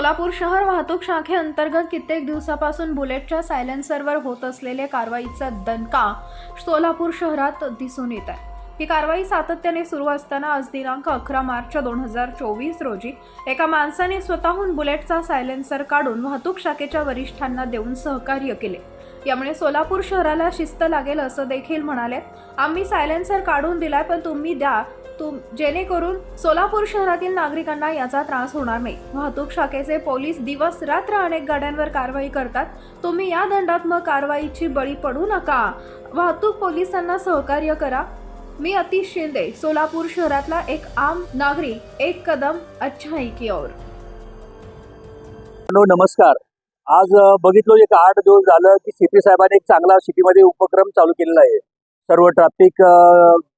सोलापूर शहर वाहतूक शाखेअंतर्गत कित्येक दिवसापासून बुलेटच्या सायलेन्सरवर होत असलेल्या कारवाईचा दणका सोलापूर शहरात दिसून येत आहे. ही कारवाई सातत्याने सुरू असताना आज दिनांक अकरा मार्च दोन हजार चोवीस रोजी एका माणसाने स्वतःहून बुलेटचा सायलेन्सर काढून वाहतूक शाखेच्या वरिष्ठांना देऊन सहकार्य केले. यामुळे सोलापूर शहराला शिस्त लागेल असं देखील म्हणाले. आम्ही सायलेन्सर काढून दिलाय पण तुम्ही द्या. तुम जेणेकरून सोलापूर शहरातील नागरिकांना याचा त्रास होणार नाही. वाहतूक शाखेचे पोलीस दिवस रात्र अनेक गाड्यांवर कारवाई करतात. तुम्ही या दंडात्मक कारवाईची बळी पडू नका. वाहतूक पोलिसांना सहकार्य करा. मी अतिश शिंदे सोलापूर शहरातला एक आम नागरिक एक कदम अच्छाई की ओर नमस्कार. आज बघितलो एक आठ दिवस झालं की सीपी साहेबांनी एक चांगला सिटीमध्ये उपक्रम चालू केलेला आहे. सर्व ट्रॅफिक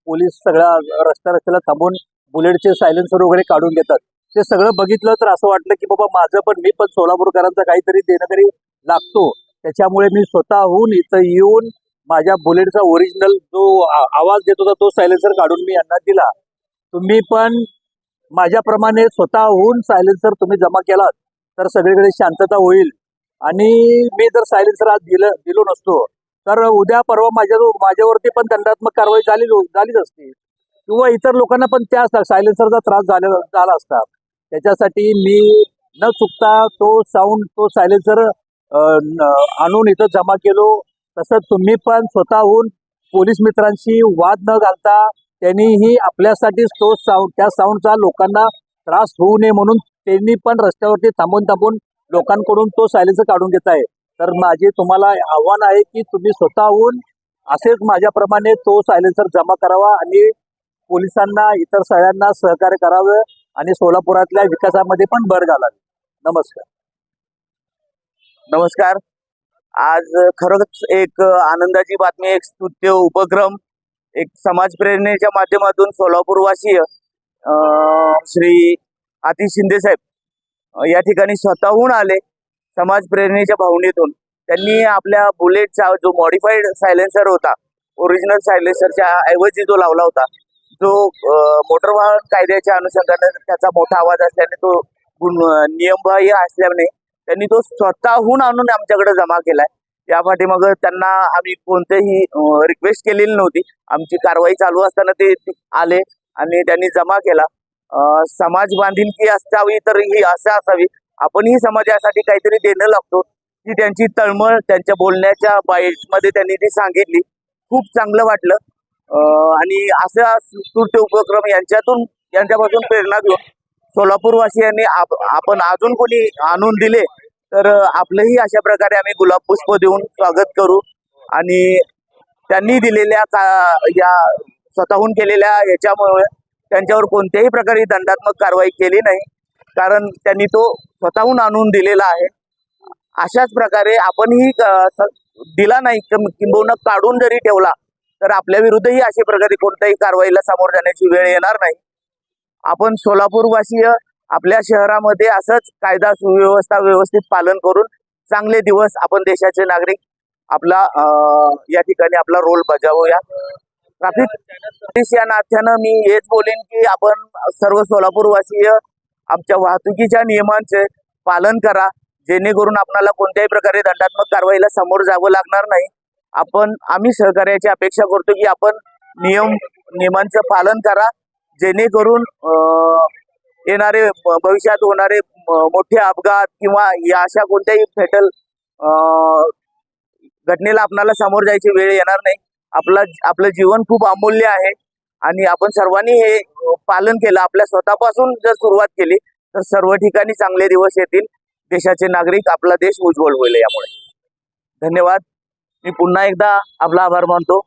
पोलीस सगळ्या रस्त्या रस्त्याला थांबून बुलेटचे सायलेन्सर वगैरे काढून घेतात ते सगळं बघितलं तर असं वाटलं की बाबा माझं पण मी पण सोलापूरकरांचा काहीतरी देणं तरी लागतो. त्याच्यामुळे मी स्वतःहून इथं येऊन माझ्या बुलेटचा ओरिजिनल जो आवाज देत होता तो सायलेन्सर काढून मी यांना दिला. तुम्ही पण माझ्याप्रमाणे स्वतःहून सायलेन्सर तुम्ही जमा केलात तर सगळीकडे शांतता होईल. आणि मी जर सायलेन्सर आज दिलं दिलो नसतो तर उद्या परवा माझ्या माझ्यावरती पण दंडात्मक कारवाई झाली झालीच असती. किंवा इतर लोकांना पण त्या सायलेन्सरचा त्रास झालेला झाला असता. त्याच्यासाठी मी न चुकता तो साऊंड तो सायलेन्सर आणून इथं जमा केलो. तसंच तुम्ही पण स्वतःहून पोलीस मित्रांशी वाद न घालता त्यांनीही आपल्यासाठीच तो साऊंड त्या साऊंडचा लोकांना त्रास होऊ नये म्हणून त्यांनी पण रस्त्यावरती थांबून थांबून लोकांकडून तो सायलेन्सर काढून घेत आहे. तर माझे तुम्हाला आव्हान आहे की तुम्ही स्वतःहून असेच माझ्याप्रमाणे तो सायलेन्सर जमा करावा आणि पोलिसांना इतर सगळ्यांना सहकार्य करावं आणि सोलापुरातल्या विकासामध्ये पण भर घालावी. नमस्कार. नमस्कार. आज खरंच एक आनंदाची बातमी एक स्तुत्य उपक्रम एक समाज प्रेरणेच्या माध्यमातून सोलापूरवासीय श्री आतिश शिंदे साहेब या ठिकाणी स्वतःहून आले समाज प्रेरणेच्या भावनेतून. त्यांनी आपल्या बुलेटचा जो मॉडिफाईड सायलेन्सर होता ओरिजिनल सायलेन्सरच्या ऐवजी जो लावला होता जो मोटर वाहन कायद्याच्या अनुषंगाने त्याचा मोठा आवाज असल्याने तो गुण- नियमबाह्य असल्याने त्यांनी तो स्वतःहून आणून आमच्याकडे जमा केलाय. या पाठीमाग त्यांना आम्ही कोणतेही रिक्वेस्ट केलेली नव्हती. आमची कारवाई चालू असताना ते आले आणि त्यांनी जमा केला. समाज बांधिलकी असावी तर ही असं असावी. आपणही समाजासाठी काहीतरी देणं लागतो. ती त्यांची तळमळ त्यांच्या बोलण्याच्या बाईटमध्ये त्यांनी ती सांगितली. खूप चांगलं वाटलं. आणि असा स्तुत्य उपक्रम यांच्यातून यांच्यापासून प्रेरणा घेऊन सोलापूरवासियांनी आप- आपण अजून कोणी आणून दिले तर आपलंही अशा प्रकारे आम्ही गुलाब पुष्प देऊन स्वागत करू. आणि त्यांनी दिलेल्या का या स्वतःहून केलेल्या याच्यामुळे त्यांच्यावर कोणत्याही प्रकारे दंडात्मक कारवाई केली नाही. कारण त्यांनी तो स्वतःहून आणून दिलेला आहे. अशाच प्रकारे आपणही दिला नाही किंबहुना काढून जरी ठेवला तर आपल्या विरुद्धही अशा प्रकारे कोणत्याही कारवाईला सामोर जाण्याची वेळ येणार नाही. आपण सोलापूरवासीय आपल्या शहरामध्ये असंच कायदा सुव्यवस्था व्यवस्थित पालन करून चांगले दिवस आपण देशाचे नागरिक आपला या ठिकाणी आपला रोल बजावूया. ट्रॅफिक पोलीस या नात्यानं मी हेच बोलेन की आपण सर्व सोलापूरवासीय आमच्या वाहतुकीच्या नियमांचे पालन करा. जेणेकरून आपणाला कोणत्याही प्रकारे दंडात्मक कारवाईला समोर जावं लागणार नाही. आपण आम्ही सहकार्याची अपेक्षा करतो की आपण नियम नियमांचं पालन करा. जेणेकरून येणारे भविष्यात होणारे मोठे अपघात किंवा या अशा कोणत्याही फेटल घटनेला आपणाला समोर जायची वेळ येणार नाही. आपला आपलं जीवन खूप अमूल्य आहे. आणि आपण सर्वांनी हे पालन केलं. आपल्या स्वतःपासून जर सुरुवात केली तर सर्व ठिकाणी चांगले दिवस येतील. देशाचे नागरिक आपला देश उज्ज्वल होईल यामुळे. धन्यवाद. मी पुन्हा एकदा आपला आभार मानतो.